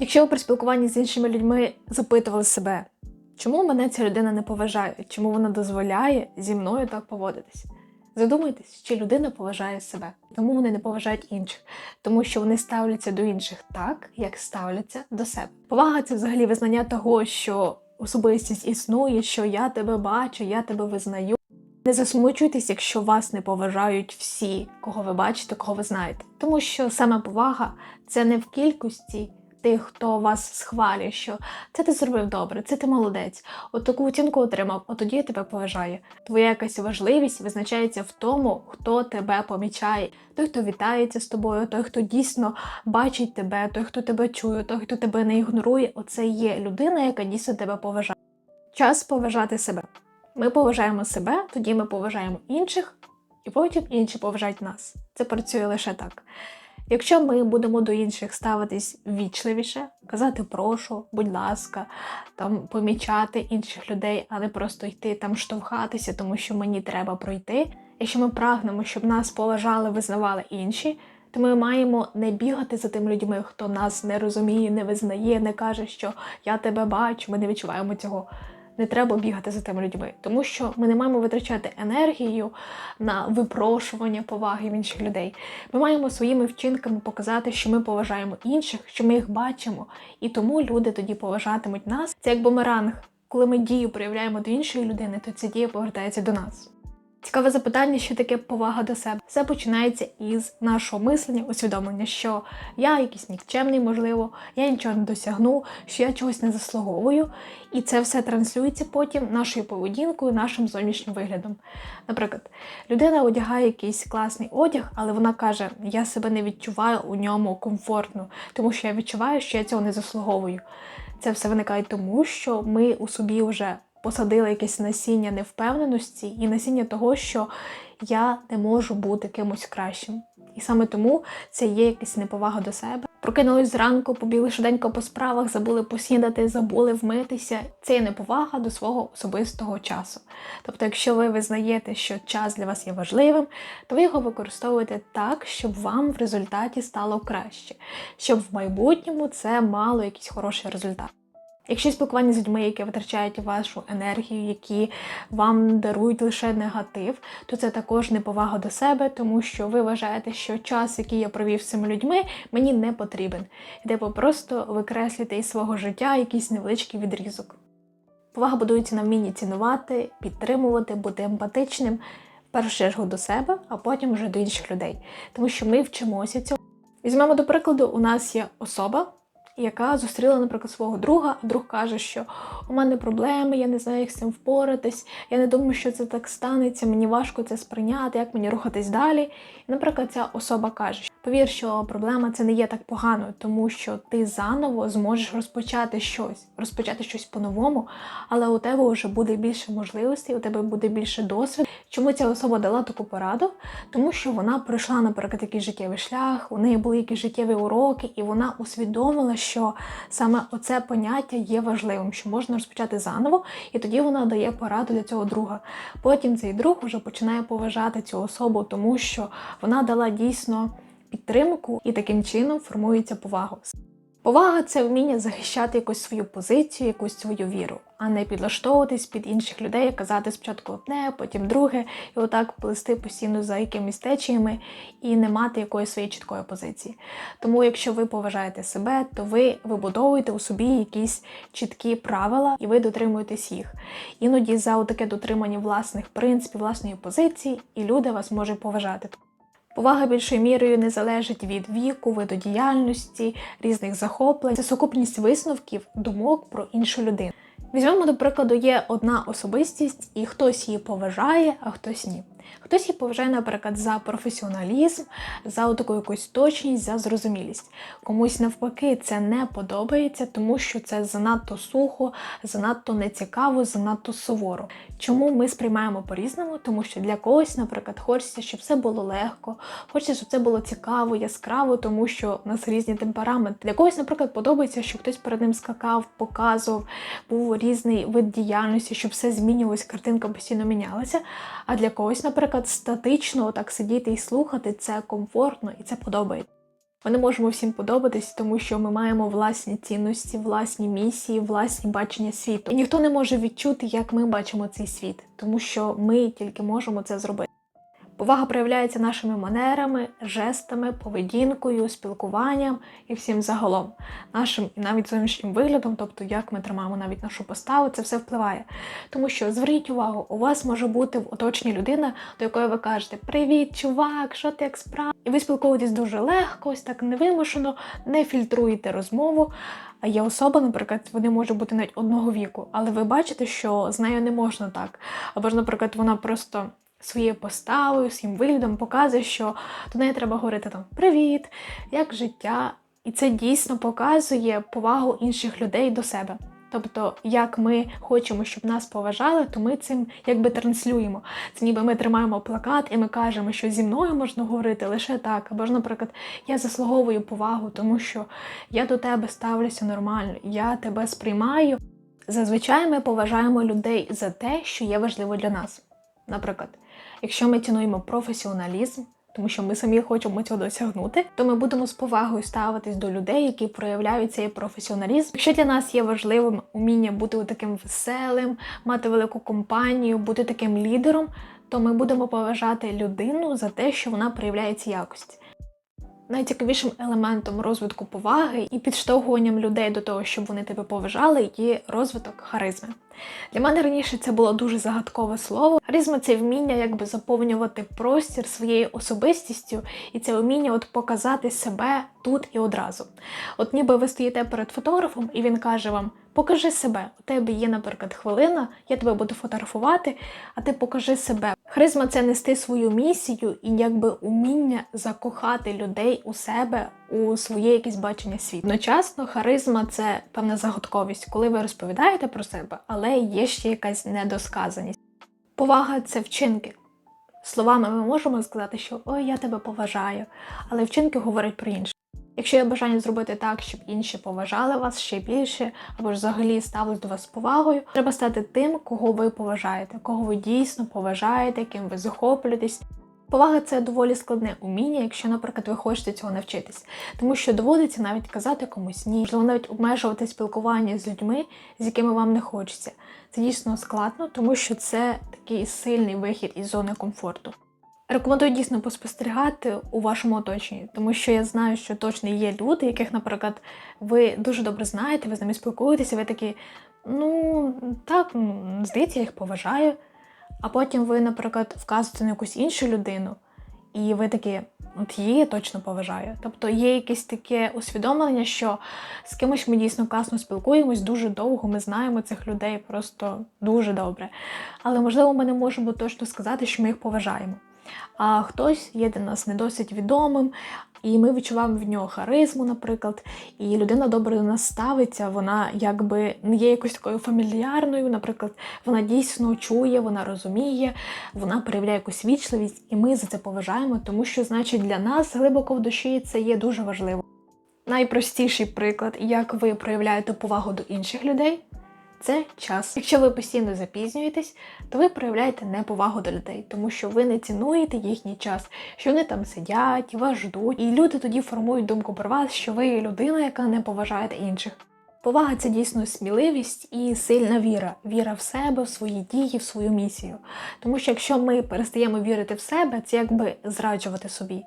Якщо ви при спілкуванні з іншими людьми запитували себе, чому мене ця людина не поважає, чому вона дозволяє зі мною так поводитись? Задумайтесь, чи людина поважає себе, тому вони не поважають інших, тому що вони ставляться до інших так, як ставляться до себе. Повага це взагалі визнання того, що особистість існує, що я тебе бачу, я тебе визнаю. Не засмучуйтесь, якщо вас не поважають всі, кого ви бачите, кого ви знаєте. Тому що саме повага це не в кількості тих, хто вас схвалює, що це ти зробив добре, це ти молодець, от таку оцінку отримав, от тоді я тебе поважаю. Твоя якась важливість визначається в тому, хто тебе помічає. Той, хто вітається з тобою, той, хто дійсно бачить тебе, той, хто тебе чує, той, хто тебе не ігнорує, оце є людина, яка дійсно тебе поважає. Час поважати себе. Ми поважаємо себе, тоді ми поважаємо інших, і потім інші поважають нас. Це працює лише так. Якщо ми будемо до інших ставитись вічливіше, казати прошу, будь ласка, там помічати інших людей, а не просто йти там штовхатися, тому що мені треба пройти. Якщо ми прагнемо, щоб нас поважали, визнавали інші, то ми маємо не бігати за тими людьми, хто нас не розуміє, не визнає, не каже, що я тебе бачу, ми не відчуваємо цього. Не треба бігати за тими людьми, тому що ми не маємо витрачати енергію на випрошування поваги в інших людей. Ми маємо своїми вчинками показати, що ми поважаємо інших, що ми їх бачимо, і тому люди тоді поважатимуть нас. Це як бумеранг. Коли ми дію проявляємо до іншої людини, то ця дія повертається до нас. Цікаве запитання, що таке повага до себе. Все починається із нашого мислення, усвідомлення, що я якийсь нікчемний, можливо, я нічого не досягну, що я чогось не заслуговую, і це все транслюється потім нашою поведінкою, нашим зовнішнім виглядом. Наприклад, людина одягає якийсь класний одяг, але вона каже: Я себе не відчуваю у ньому комфортно, тому що я відчуваю, що я цього не заслуговую. Це все виникає тому, що ми у собі вже посадили якесь насіння невпевненості і насіння того, що я не можу бути кимось кращим. І саме тому це є якась неповага до себе. Прокинулись зранку, побігли швиденько по справах, забули поснідати, забули вмитися. Це є неповага до свого особистого часу. Тобто, якщо ви визнаєте, що час для вас є важливим, то ви його використовуєте так, щоб вам в результаті стало краще, щоб в майбутньому це мало якийсь хороший результат. Якщо спілкування з людьми, які витрачають вашу енергію, які вам дарують лише негатив, то це також неповага до себе, тому що ви вважаєте, що час, який я провів з цими людьми, мені не потрібен. І типу просто викреслюєте із свого життя якийсь невеличкий відрізок. Повага будується на вмінні цінувати, підтримувати, бути емпатичним, в першу чергу до себе, а потім вже до інших людей. Тому що ми вчимося цього. Візьмемо до прикладу, у нас є особа яка зустріла, наприклад, свого друга, а друг каже, що у мене проблеми, я не знаю, як з цим впоратись, я не думаю, що це так станеться, мені важко це сприйняти, як мені рухатись далі. І, наприклад, ця особа каже, повір, що проблема це не є так погано, тому що ти заново зможеш розпочати щось, розпочати щось по-новому, але у тебе вже буде більше можливостей, у тебе буде більше досвіду. Чому ця особа дала таку пораду? Тому що вона пройшла, наприклад, якийсь життєвий шлях, у неї були якісь життєві уроки, і вона усвідомила, що саме оце поняття є важливим, що можна розпочати заново, і тоді вона дає пораду для цього друга. Потім цей друг вже починає поважати цю особу, тому що вона дала дійсно підтримку, і таким чином формується повага. Повага це вміння захищати якусь свою позицію, якусь свою віру, а не підлаштовуватись під інших людей, казати спочатку одне, потім друге, і отак плисти постійно за якимись течіями і не мати якоїсь своєї чіткої позиції. Тому, якщо ви поважаєте себе, то ви вибудовуєте у собі якісь чіткі правила, і ви дотримуєтесь їх. Іноді за таке дотримання власних принципів, власної позиції, і люди вас можуть поважати. Повага більшою мірою не залежить від віку, виду діяльності, різних захоплень. Це сукупність висновків, думок про іншу людину. Візьмемо, до прикладу, є одна особистість, і хтось її поважає, а хтось ні. Хтось її поважає, наприклад, за професіоналізм, за таку якусь точність, за зрозумілість. Комусь навпаки це не подобається, тому що це занадто сухо, занадто нецікаво, занадто суворо. Чому ми сприймаємо по-різному? Тому що для когось, наприклад, хочеться, щоб все було легко, хочеться, щоб це було цікаво, яскраво, тому що у нас різні темпераменти. Для когось, наприклад, подобається, щоб хтось перед ним скакав, показував, був різний вид діяльності, щоб все змінювалось, картинка постійно мінялася. А для когось, наприклад, статично так сидіти і слухати це комфортно і це подобається. Ми не можемо всім подобатись, тому що ми маємо власні цінності, власні місії, власні бачення світу. І ніхто не може відчути, як ми бачимо цей світ, тому що ми тільки можемо це зробити. Повага проявляється нашими манерами, жестами, поведінкою, спілкуванням і всім загалом, нашим і навіть зовнішнім виглядом, тобто як ми тримаємо навіть нашу поставу, це все впливає. Тому що зверніть увагу, у вас може бути в оточенні людина, до якої ви кажете Привіт, чувак, що ти як справа? І ви спілкуєтесь дуже легко, ось так невимушено, не фільтруєте розмову. А є особа, наприклад, вони можуть бути навіть одного віку, але ви бачите, що з нею не можна так. Або ж, наприклад, вона просто своєю поставою, своїм виглядом показує, що до неї треба говорити там Привіт, як життя. І це дійсно показує повагу інших людей до себе. Тобто, як ми хочемо, щоб нас поважали, то ми цим якби транслюємо. Це ніби ми тримаємо плакат і ми кажемо, що зі мною можна говорити лише так. Або ж, наприклад, я заслуговую повагу, тому що я до тебе ставлюся нормально, я тебе сприймаю. Зазвичай ми поважаємо людей за те, що є важливо для нас. Наприклад, якщо ми цінуємо професіоналізм, тому що ми самі хочемо цього досягнути, то ми будемо з повагою ставитись до людей, які проявляють цей професіоналізм. Якщо для нас є важливим уміння бути таким веселим, мати велику компанію, бути таким лідером, то ми будемо поважати людину за те, що вона проявляє ці якості. Найцікавішим елементом розвитку поваги і підштовхуванням людей до того, щоб вони тебе поважали, є розвиток харизми. Для мене раніше це було дуже загадкове слово. Харизма це вміння якби заповнювати простір своєю особистістю, і це вміння от показати себе тут і одразу. От ніби ви стоїте перед фотографом, і він каже вам: покажи себе. У тебе є, наприклад, хвилина, я тебе буду фотографувати, а ти покажи себе. Харизма це нести свою місію і якби уміння закохати людей у себе, у своє якесь бачення світу. Одночасно, харизма це певна загадковість, коли ви розповідаєте про себе, але є ще якась недосказаність. Повага це вчинки. Словами ми можемо сказати, що ой, я тебе поважаю, але вчинки говорять про інше. Якщо є бажання зробити так, щоб інші поважали вас ще більше, або ж взагалі ставились до вас повагою, треба стати тим, кого ви поважаєте, кого ви дійсно поважаєте, ким ви захоплюєтесь. Повага це доволі складне уміння, якщо, наприклад, ви хочете цього навчитись, тому що доводиться навіть казати комусь ні, можливо, навіть обмежувати спілкування з людьми, з якими вам не хочеться. Це дійсно складно, тому що це такий сильний вихід із зони комфорту. Рекомендую дійсно поспостерігати у вашому оточенні, тому що я знаю, що точно є люди, яких, наприклад, ви дуже добре знаєте, ви з ними спілкуєтеся, ви такі, ну так, здається, я їх поважаю. А потім ви, наприклад, вказуєте на якусь іншу людину, і ви такі, от її я точно поважаю. Тобто є якесь таке усвідомлення, що з кимось ми дійсно класно спілкуємось дуже довго, ми знаємо цих людей просто дуже добре. Але можливо, ми не можемо точно сказати, що ми їх поважаємо. А хтось є для нас не досить відомим, і ми відчуваємо в нього харизму, наприклад, і людина добре до нас ставиться, вона якби не є якось такою фамільярною, наприклад, вона дійсно чує, вона розуміє, вона проявляє якусь вічливість, і ми за це поважаємо, тому що, значить, для нас глибоко в душі це є дуже важливо. Найпростіший приклад, як ви проявляєте повагу до інших людей, це час. Якщо ви постійно запізнюєтесь, то ви проявляєте неповагу до людей, тому що ви не цінуєте їхній час, що вони там сидять, вас ждуть, і люди тоді формують думку про вас, що ви людина, яка не поважає інших. Повага це дійсно сміливість і сильна віра. Віра в себе, в свої дії, в свою місію. Тому що якщо ми перестаємо вірити в себе, це якби зраджувати собі.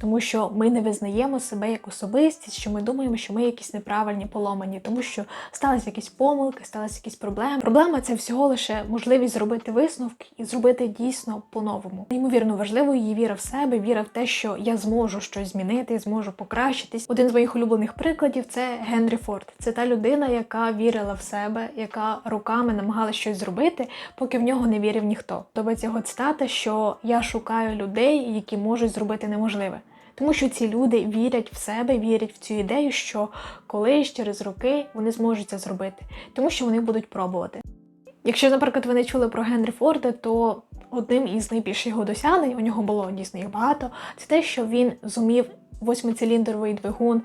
Тому що ми не визнаємо себе як особистість, що ми думаємо, що ми якісь неправильні, поломані, тому що сталися якісь помилки, сталися якісь проблеми. Проблема це всього лише можливість зробити висновки і зробити дійсно по-новому. Неймовірно важливою є віра в себе, віра в те, що я зможу щось змінити, зможу покращитись. Один з моїх улюблених прикладів це Генрі Форд. Це та людина, яка вірила в себе, яка руками намагалася щось зробити, поки в нього не вірив ніхто. Подобається його цитата, що я шукаю людей, які можуть зробити неможливе. Тому що ці люди вірять в себе, вірять в цю ідею, що колись через роки вони зможуть це зробити, тому що вони будуть пробувати. Якщо, наприклад, ви не чули про Генрі Форда, то одним із найбільших його досягнень, у нього було дійсно їх багато, це те, що він зумів восьмициліндровий двигун,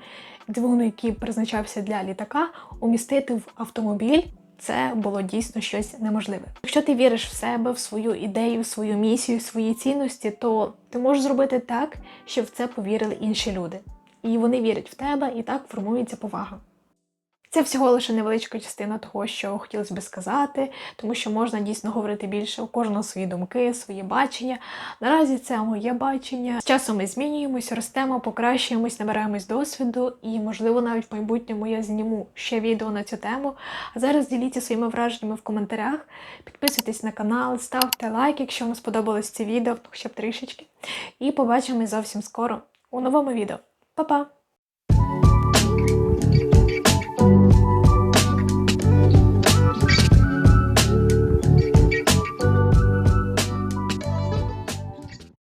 двигун, який призначався для літака, умістити в автомобіль. Це було дійсно щось неможливе. Якщо ти віриш в себе, в свою ідею, в свою місію, в свої цінності, то ти можеш зробити так, щоб в це повірили інші люди. і вони вірять в тебе, і так формується повага. Це всього лише невеличка частина того, що хотілося би сказати, тому що можна дійсно говорити більше у кожного свої думки, свої бачення. Наразі це моє бачення. З часом ми змінюємось, ростемо, покращуємось, набираємось досвіду, і, можливо, навіть в майбутньому я зніму ще відео на цю тему. А зараз діліться своїми враженнями в коментарях, підписуйтесь на канал, ставте лайк, якщо вам сподобалось це відео, хоча б трішечки. І побачимось зовсім скоро у новому відео. Па-па!